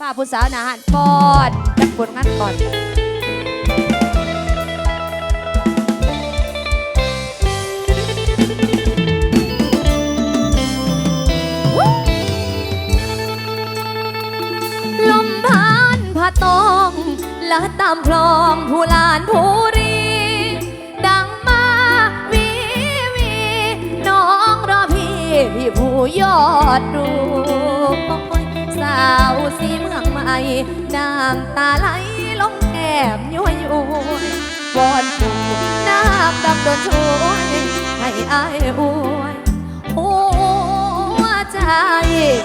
ฝ้าผู้สาวหนาหันปอนจักผลงานก่อนลมพันผาตองและตามคลองผู้ลานผู้รี ดังมาวีวีน้องรอพี่พี่ผู้ยอดรูสาวสีม น้ำตาไหลลงแก้มย้อยย้อยวอนปู่น้ำดำโดนช่วยให้อายอวยหัวใจ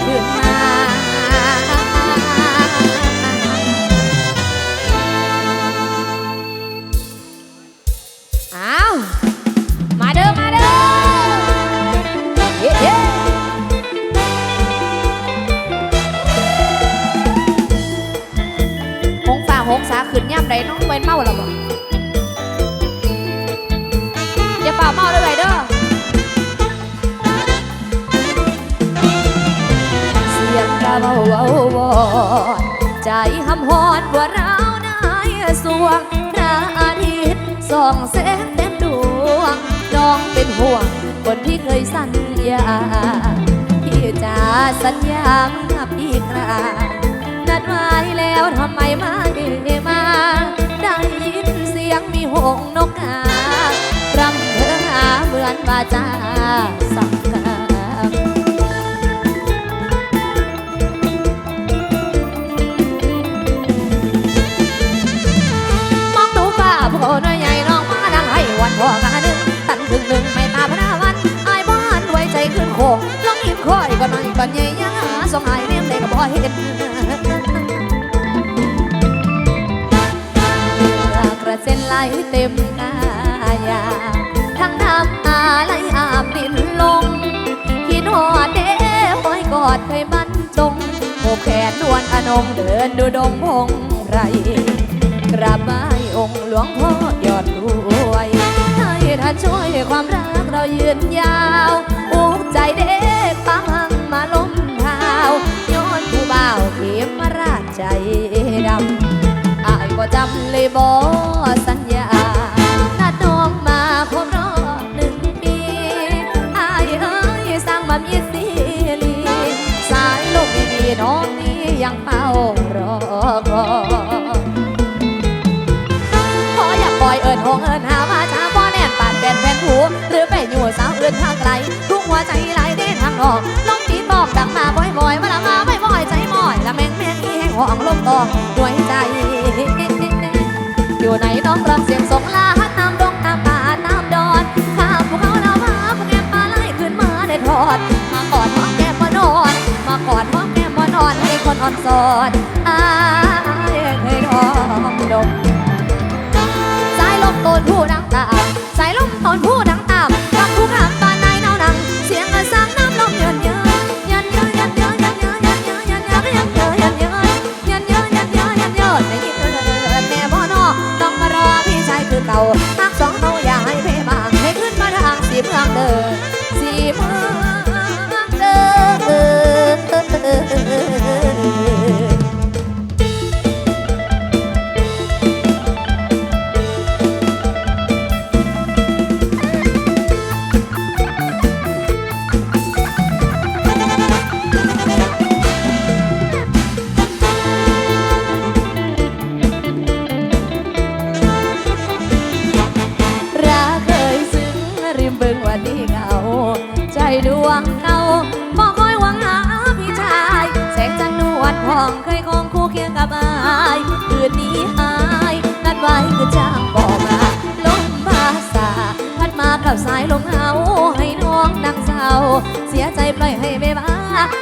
ขึ้นมา สัญญาเมื่อพี่กลางนัดไว้แล้วทำไมไม่มา ได้ยินเสียงมีหงนกกา รำเธอหาเหมือนวาจาสั อนใหญ่ยาสองไอ้ายเนียมได้ก็บ่เห็นกระเซ็นไหลเต็มหน้ายาทั้งน้ำตาไหลอาบดินลงคิดหอดเด้ห้อยกอดเคยบรรจงโอบแขนนวลอนงเดินดูดงพงไรกราบไหว้องค์หลวงพ่อยอดรวยให้ท่านช่วยความรักเรายืนยาวอุกใจเด็กปังาวเข็มมาราชใจดำอายก็จำเลยบอสั อยู่ในน้องรับเสียงสงลาน้ำดงน้ำป่าน้ำดอนข้ามภูเขาลาวาพวกแกมมาไล่ขึ้นมาได้ทอด มากอดหอมแก้มมานอน มากอดหอมแก้มมานอนให้คนอ่อนสอนอายเคยร้องดมสายลมต้นผู้ดังตาสายลมต้นผู้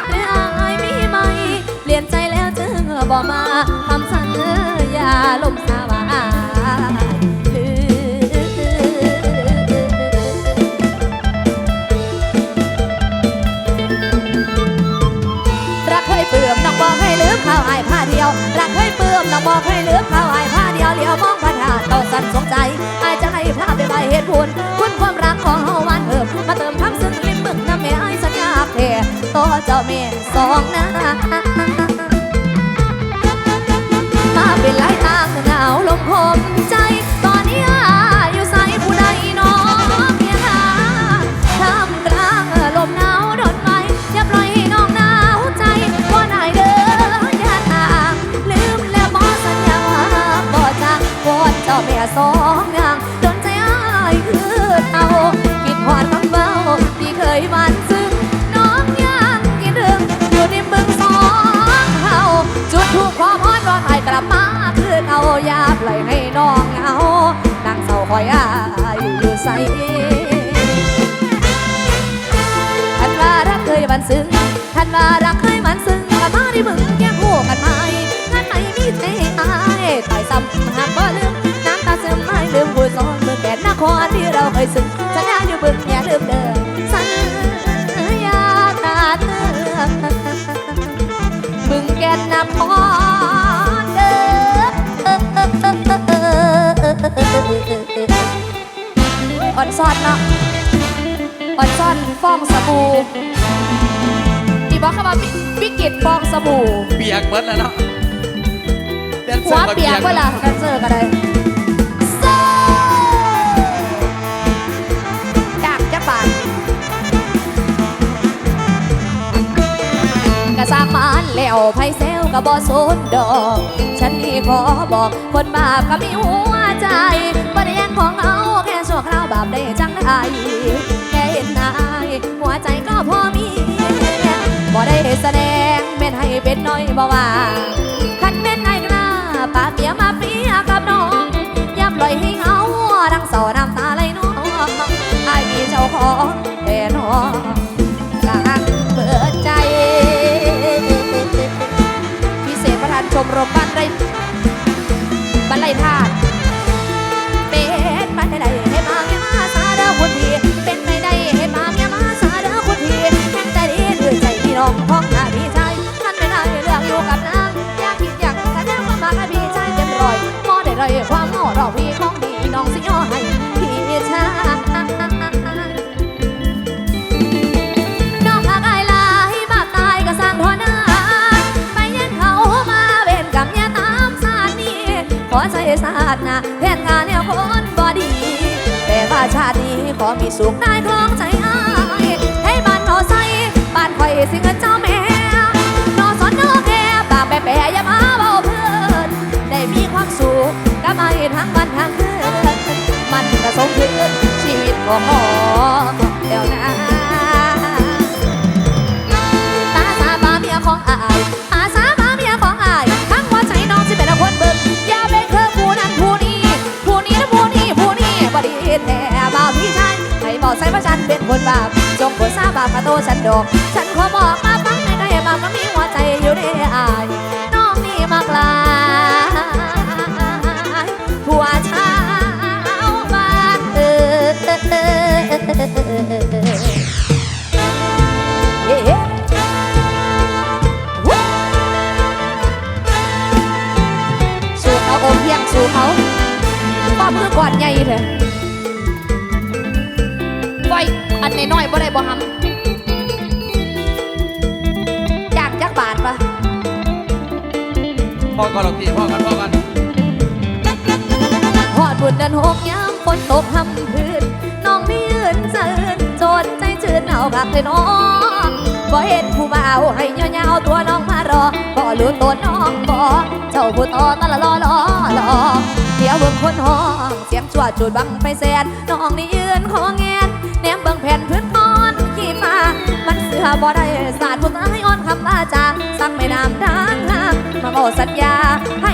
หรืออายมีไหม เปลี่ยนใจแล้วจึงบอกมาคำสัญญาลมสาบานรักเคยเปื่อมน้องบอกให้ลืมข้าวไอ้ายผ้าเดียว รักเคยเปื่อมน้องบอกให้ลืมข้าวไอ้ายผ้าเดียวเลี้ยวมองพันหาต่อสันสงใจไอ้ายจะให้พาไปใบเหตุผลคุณความ ต่อเจ้าแม่สองนามาเป็นหลายทางหนาวลมหอมใจ ว่ารักเคยมันซึ้งกลับมาได้มึงแก้มคู่กันไหมท่านไหนมีใจอายตายซ้ำหากบ่ลืมน้ำตาซึมไม่ลืมผู้สอนเมื่อแก่นครที่เราเคยซึ้งสัญญาอยู่บึงอย่าลืมเดิมสัญญาตาเธอบึงแก่นนครเด้ออ่อนซอดเนาะอ่อนซอนฟองสบู่ บอกคำว่าบิบิกิตฟองสบู่เปียกหมดแล้วเนาะแดนเซหัอวร์ก็เปียกเวลาแดนเซอร์ก็ได้โซ่จากจักบาทกะสร้างมันแล้วไพเซลก็บ่สนดอก ฉันนี่ขอบอกคนบาปก็มีหัวใจบ่ได้ยังของเอาแค่ชั่วคราวบาปได้จังได้แค่เห็นนายหัวใจก็พอมี บ่ได้แสดงเม็นให้เป็นน้อยบ่ว่า เลยควาะเราพี่ของดีน้องสิย่อให้พี่ชายน้องหากอายลายบาปตายก็สร้างทอนาไปยังเขามาเวนกับยาตามสานี้ขอใช้ศาสนาแทนงานแนวคนบอดี แต่ว่าชาตินี้ขอมีสุขได้คลองใจอายให้บ้านนอใส่บ้านคอยสิเงินเจ้าแม่นอสอนนอแค่ปากแปะๆอย่ามาเบาเพื่อนได้มีความสุข ไอ้ทั้งวันทั้งคืนมันก็สมคืนชีวิตของหมอแล้วนะตาสาบาเมียของอายอาสาบาเมียของอายทั้งว่าใจน้องสิเป็นคนเบิ่งอย่าเป็นคือผู้นั้นผู้นี้ผู้นี้และผู้นี้ผู้นี้บดีแต่บ่าวพี่ชายให้บอกใส่ว่าฉันเป็นคนบาปจงโปรดทราบาปมาโตฉันดอก ฉันขอบอกมาฟังในใจบาปก็มีหัวใจอยู่ในอาย ก่อนใหญ่เถอะไว้อันน้อยๆบ่ได้บ่หำจากจักบาทปะพ่อก่อนหรอกพี่พ่อก่อนพ่อก่อนหอดบุญเดินหกยามฝนตกหำพื้นน้องนี่ยืนเซินโจดใจชื่นเอาคักเลยน้อง บ่เห็นผู้บ่าวให้ยาๆตัวน้องมารอก็รู้ตัวน้องบ่เจ้าผู้ต่อตะละลอลอลอเดี๋ยวเบิ่งคนห้องเสียงจวดจุดบังไฟแสนน้องนี่ยืนคอแงนแนมเบิ่งแผ่นพื้นพรขี้ฟ้ามันเสือบ่ได้สาดผู้ตายอ่อนคำว่าจาสั่งไม่นำทางทางมาบอกสัญญาให้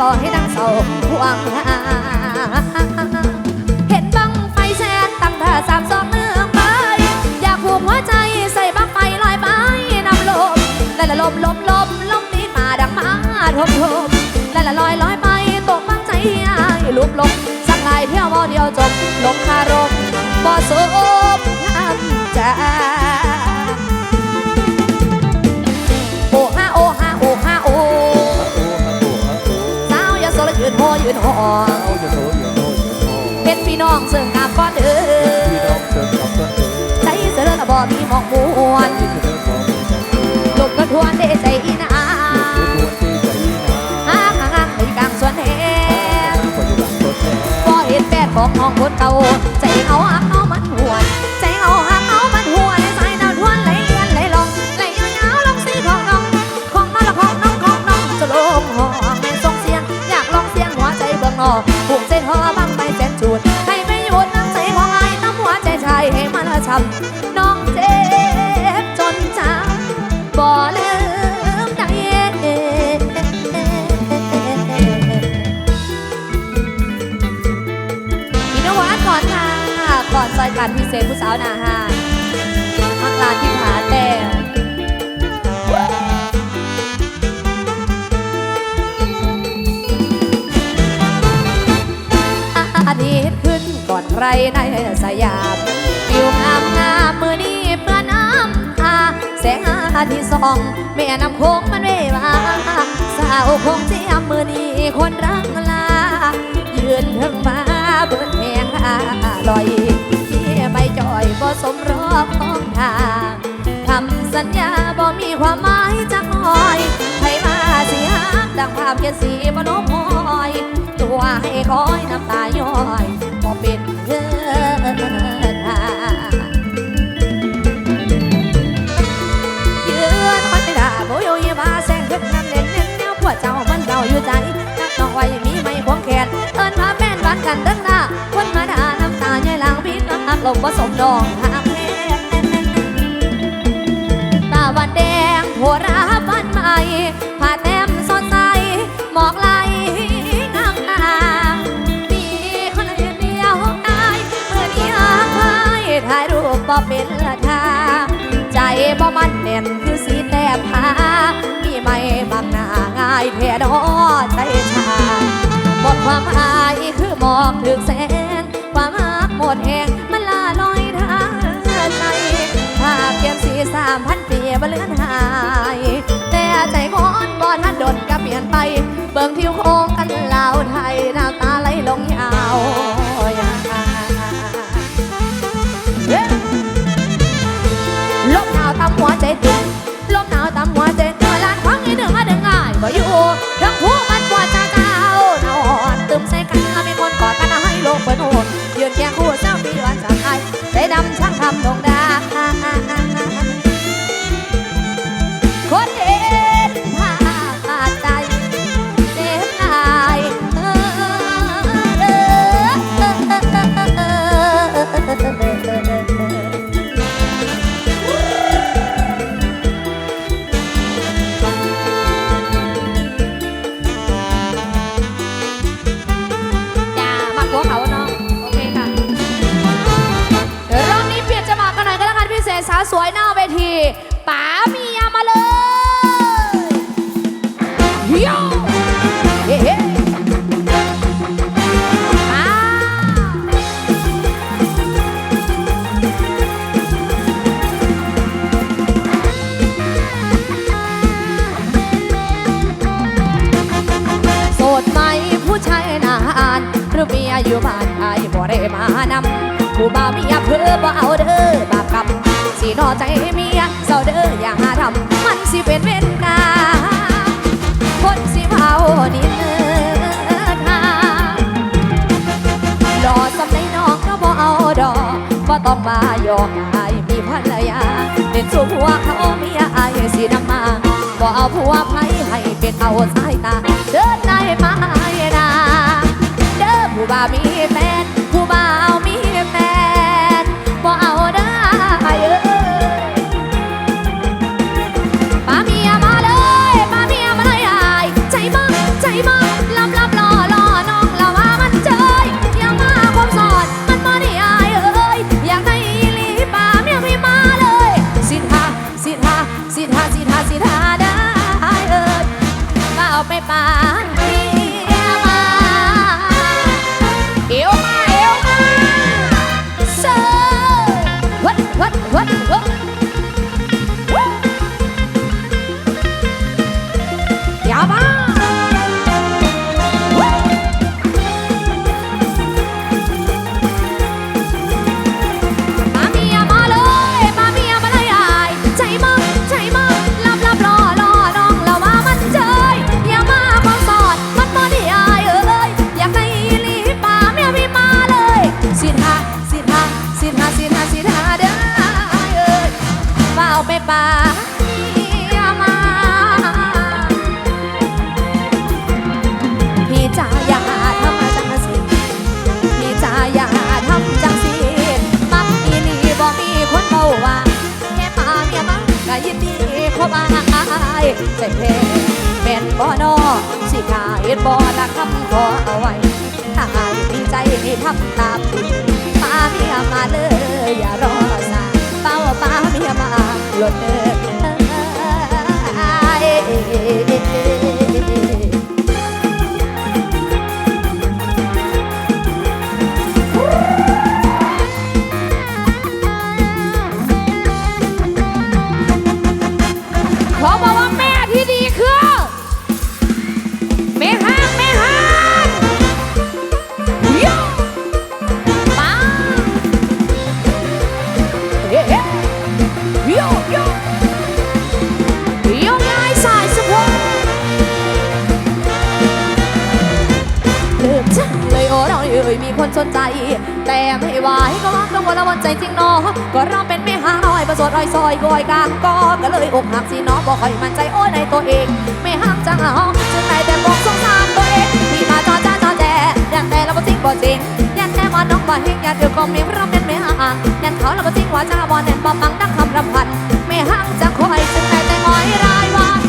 บอกให้ตั้งเสาห่วงหาเห็นบังไฟแสนตั้งท่าสามสองเนื้องไป อยากผูกหัวใจใส่บังไฟลอยไปนำลมและละลมลมลมลมนี้มาดังมาทมทมและละลอยลอยไปตกบังใจลุกลงสักลายเที่ยวบ่เดียวจบลงคารมบ่สมามใจาวอยืนโหยืนโหยืนหอเห็นพี่น้องเสื่องงาบก้อนเด้อใจเสือละบ่มีหมอกมวนลมกระทวนเดใจอีนาหาหางางในกลางสวนแหงพอเห็นแฟนของห้องคนเก่าใจเอาหัก อยการพิเศษผู้สาวหนาฮานมักลานที่ผาแต้วอาทิตย์ขึ้นก่อนใครในสยามวิวงามงามมือนี้เพื่อน้ำตาแสงอาทิตย์ส่องแม่น้ำโคงมันเววาสาวคงเจียมมือนี้คนรักลายืนถึงมาเบิดแหงาลอย จ่อยบ่สมรอบของทางคำสัญญาบ่มีความหมายจักหน่อยให้มาสิฮักดังภาพเขียนสีบ่นบหอย ตัวให้คอยน้ำตาย้อยบ่เป็นเงินหายืนคอยด่าโบโยยมาแซงขึ้นน้ำเล่นเล่นแนวพวกเจ้ามันเก่าอยู่ใจนักน้องไว้มีไม่ควงแขนเอิ้นมาแม่นบ้านกันเดัง ลมผสมดองหางแม่ตาวันแดงโหราบ้านใหม่ผ้าแต้มสดใสหมอกไหลงามงามมีคนเดียวอายเมื่อนี้อายถ่ายรูปบ่เป็นละทางใจบ่มันแน่นคือสีแต้มหามีไม่บางหน้าง่ายแท้ดอใจชาหมดความอายคือหมอกถึงแสนความรักหมดแหง บ่เลือนหาย แต่ใจคนบ่ทันดนก็เปลี่ยนไป เบิ่งทิวโค นอใจเมียเศร้าเด้ออย่าหาทำมันสิเป็นเวรกรรมคนสิเผานินทาดอสำในน้องก็บ่เอาดอกบ่ต้องมาหยอกอายมีภรรยาเป็นสู้ผัวเขาเมียอายสินำมาบ่เอาผัวไผให้เป็นเอาสายตาเดินได้มาให้นาเด้อผู้บ่าวมีแฟน อกหักสิเนาะบอกค่อยมั่นใจโอ้ยในตัวเอง ไม่ห้างจังเอาจึงได้แต่บอกสงสารตัวเองที่มาจอจ้าจอแจยันแต่เราก็จริงบ่จริงยันแน่ว่าน้องบ่เฮงยันเดือดก็มีเราเป็นแม่ห้างยันเขาเราก็จริงว่าจ้าบ่แน่นบ่ปังดังคำรำพันแม่ห้างจังคอยจึงได้แต่อ้อยรายวัน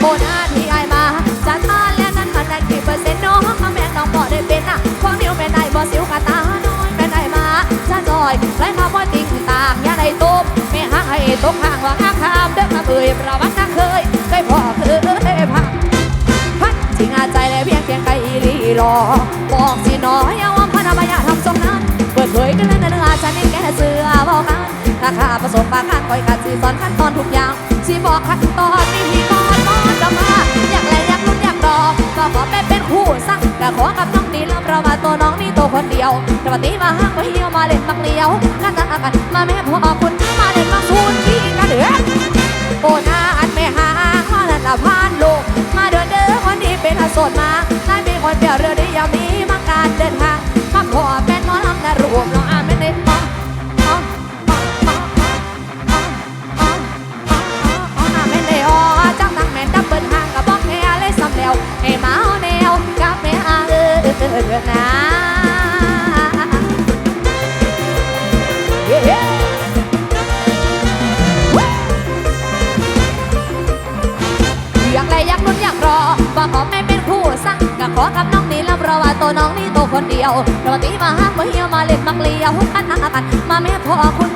โอนอาที่ไอมาจะทาแล้วนั้นมันได้กี่เปอร์เซ็นต์น้องแม่น้องบอกได้เป็นอะความนิ้วเป็นได้บ่สิวกะตาน้อยเป็นได้มาจะจอยไรมาบ่ติงตางอย่าได้ตุ้มไม่หักให้ตกข้างว่างคาม เด้อมาเอยประวัติเคยเคยพอเคยพักพัดจริงอาใจเลยเพียงเพียงไกลลีรอบอกสิน้อยเอาว่าพนามายาทำทรงนั้นเปิดเผยกันเลยนะเนื้อฉันนี่แกเสือบอกกันราคาผสมปากข้าคอยกันสีสอนขั้นตอนทุกอย่างสีบอกขั้นตอนมีพี่อนมอนจะมาอยากแลอยากลุ้นอยากรอก็ขอเป็นเป็นคู่สักแต่ขอกับน้องดีแล้วเรามาตัวน้องนี่ตัวคนเดียวแต่วันนี้มาห้างมาเหี่ยวมาเล่นมักเลี้ยวกันตากันมาแม่พ่อคุณมาเล่นมาซูนที่กันเดือด ละพานลูกมาเดินเด้อคนนี้เป็นโสดมาได้มีคนเดียวเรือได้ยามนี้มาการเดินทางมาขอเป็นหมอลำและรวมน้องอาไม่ได้มองม มาแม่พ่อคุณ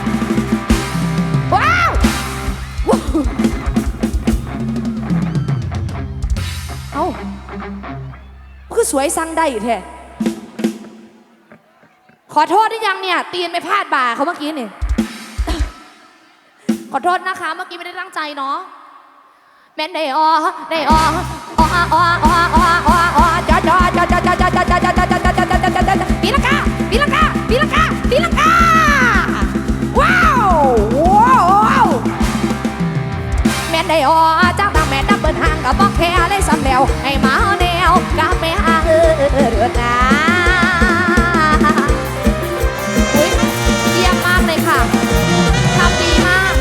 คือสวยสั่งได้แท้ขอโทษได้ยังเนี่ย ตีนไปพลาดบ่าเขาเมื่อกี้นี่ ขอโทษนะคะ เมื่อกี้ไม่ได้ตั้งใจเนาะแม่นได้ออได้ออออออออออออจอจอจอจอจอจอจอจอจอจอจอจอจอจอจอจอตีลังกาตีลังกาตีลังกาตีลังกาว้าวว้าวแม่นได้ออจ้างดังแม่ดับเบิลหางกับบอกแค่เลยสำแล้วให้มาแน วกับแม่เออเดือดนะอุ้ยเยี่ยมมากเลยค่ะทำดีมาก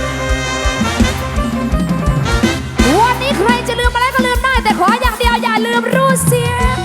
วันนี้ใครจะลืมอะไรก็ลืมได้ แต่ขออย่างเดียวอย่าลืมรู้เสียง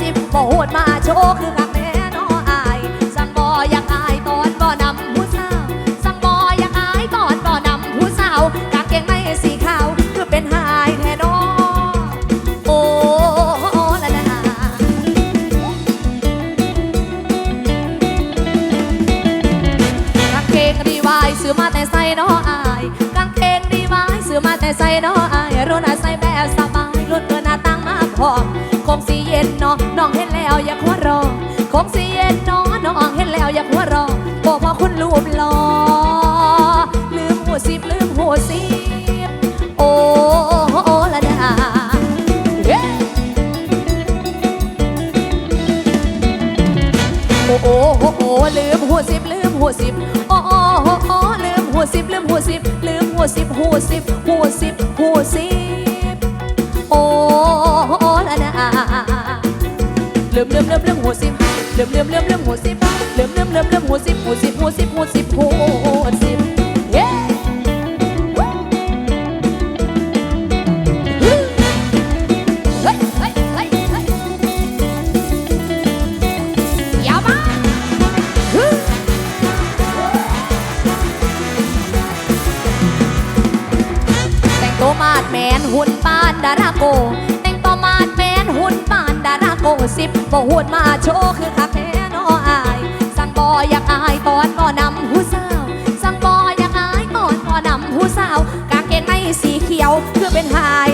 สิบโหดมาโชว์คือ นเนาะน้องเห็นแล้วอยากหัวรอคงสิเย็นเนาะน้องเห็นแล้วอยากหัวรอบอกว่าคุณรูปหล่อลืมหัวสิบลืมหัวสิบโอ้โอ้ละดาโอ้โอ้โอ้โอลืมหัวสิบลืมหัวสิบโอ้โอ้โอ้โอลืมหัวสิบลืมหัวสิบลืมหัวสิบหัวสิบหัวสิบหัวสิบโอ้ เริ่มเริ่มเริ่มเริ่มหัวสิบเริ่มเริ่มเริ่มเริ่มหัวสิบเริ่มเริ่มเริ่มเริ่มหัวสิบหัวสิบหัวสิบหัวสิบ บบ่หุ่นมาโชว์คือคักแท้นออาย สั่งบออยากอายตอนบ่นำหูสาว สั่งบออยากอายตอนบ่นำหูสาว กางเกงในสีเขียวคือเป็นหาย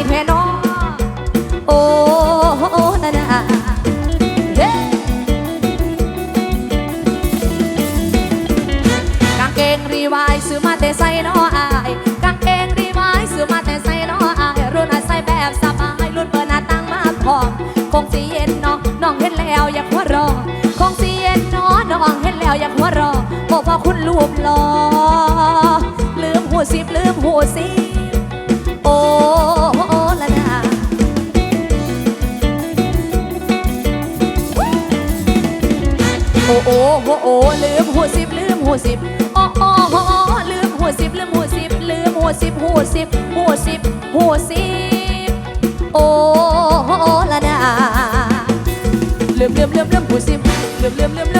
รูปหล่อลืมหัวสิบลืมหัวสิบโอ้ละนาโอ้โอ้โอ้โอ้ลืมหัวสิบลืมหัวสิบโอ้โอ้โอ้โอ้ลืมหัวสิบลืมหัวสิบลืมหัวสิบหัวสิบหัวสิบหัวสิบโอ้โอ้ละดาลืมลืมลืมลืมหัวสิบลืมลืมลืม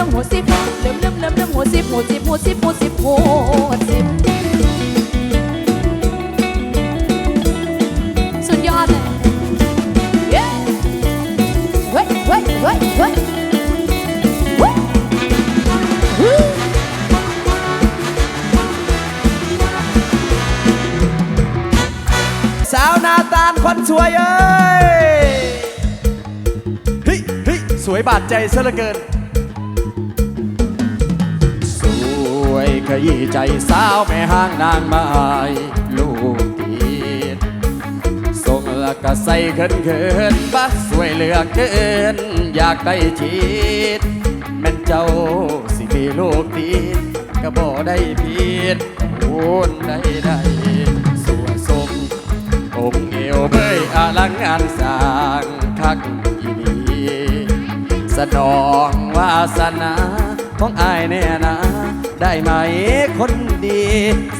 หัวสิบหัวสิบหัวสิบหัวสิบสุดยอดเลยเย้เฮ้ยเฮ้ยเฮ้ยเฮ้ยสาวนาตาลคนสวยเอ้ย เฮ้ยเฮ้ยสวยบาดใจซะเหลือเกิน ขยี้ใจสาวแม่ห้างนางไม้ลูกตีดส่งละก็ใส่เขินเขินๆบัดสวยเหลือเกิน อยากได้ชีดแม่นเจ้าสิมีลูกตีดก็บ่ได้ผิดพูนได้ได้สวยสมองเอวเบยอลังงานสร้างคักอีดีสนองวาสนาของอายแน่นะ ได้ไหมคนดี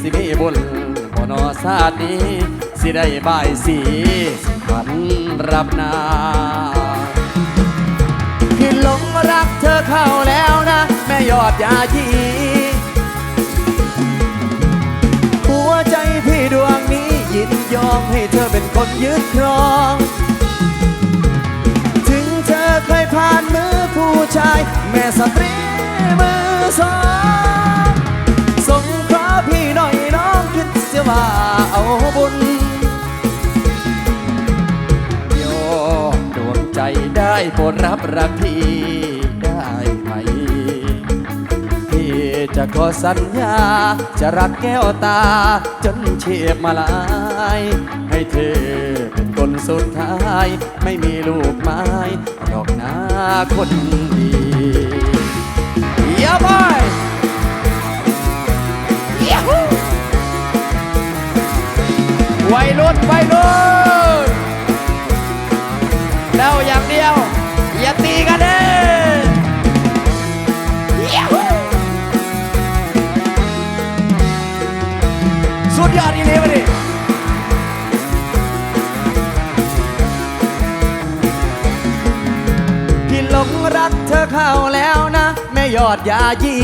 สิมีบุญบ่นอชาตินี้ สิได้บายสีสิขันรับนาที่หลงรักเธอเข้าแล้วนะ แม่ยอดยายีหัวใจพี่ดวงนี้ยินยอมให้เธอเป็นคนยึดครองถึงเธอเคยผ่านมือผู้ชาย แม่สตรี มือสองสงเคราะพี่หน่อยน้องคิดเสียว่าเอาบุญโยมดวงใจได้โปรดรับรักพี่ได้ไหม พี่จะขอสัญญา จะรักแก้วตา จนเฉียบมาลาย ให้เธอเป็นคนสุดท้าย ไม่มีลูกไม้ดอกนาคนดี เยี่ยมไปวัยรุ่นวัยรุ่นเดาอย่างเดียว อย่าตีกันเด้สุดยอดอีเลยวะดิพี่หลงรักเธอเข้าแล้ว ยอดยายี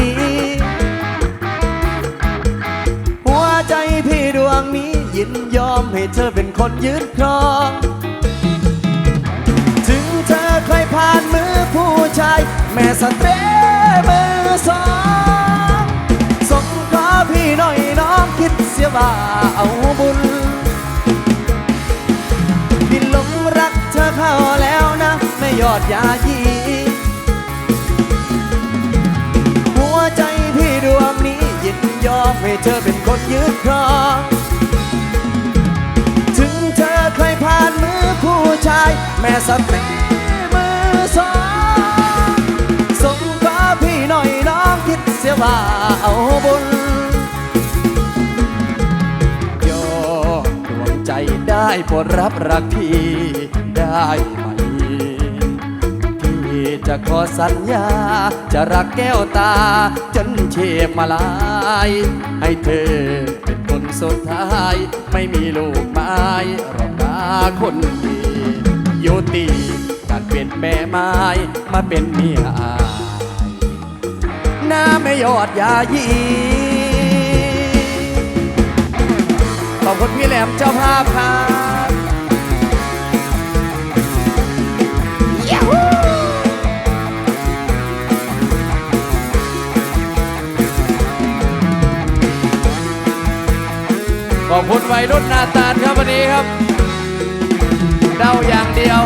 หัวใจพี่ดวงนี้ยินยอมให้เธอเป็นคนยืนครอง ถึงเธอเคยผ่านมือผู้ชาย แม่สเตมือสองสงขอพี่หน่อยน้องคิดเสียว่าเอาบุญพี่หลงรักเธอเข้าแล้วนะ ไม่ยอดยายี ยอมให้เธอเป็นคนยึดครองถึงเธอเคยผ่านมือผู้ชาย แม่สักแม่มือสองส่งขอพี่หน่อยน้องคิดเสียว่าเอาบุญยอมดวงใจได้โปรดรับรักพี่ได้ไหม จะขอสัญญา จะรักแก้วตา จนเชฟมาลาย ให้เธอเป็นคนสุดท้าย ไม่มีลูกไม้รองนาคนดีโยติการเป็นแม่ไม้มาเป็นเมียอายหน้าไม่ยอดยายีขอบคุณพี่แหลมเจ้าภาพครับ ขอบคุณวัยรุ่นนาตาลครับวันนี้ครับ เดาอย่างเดียว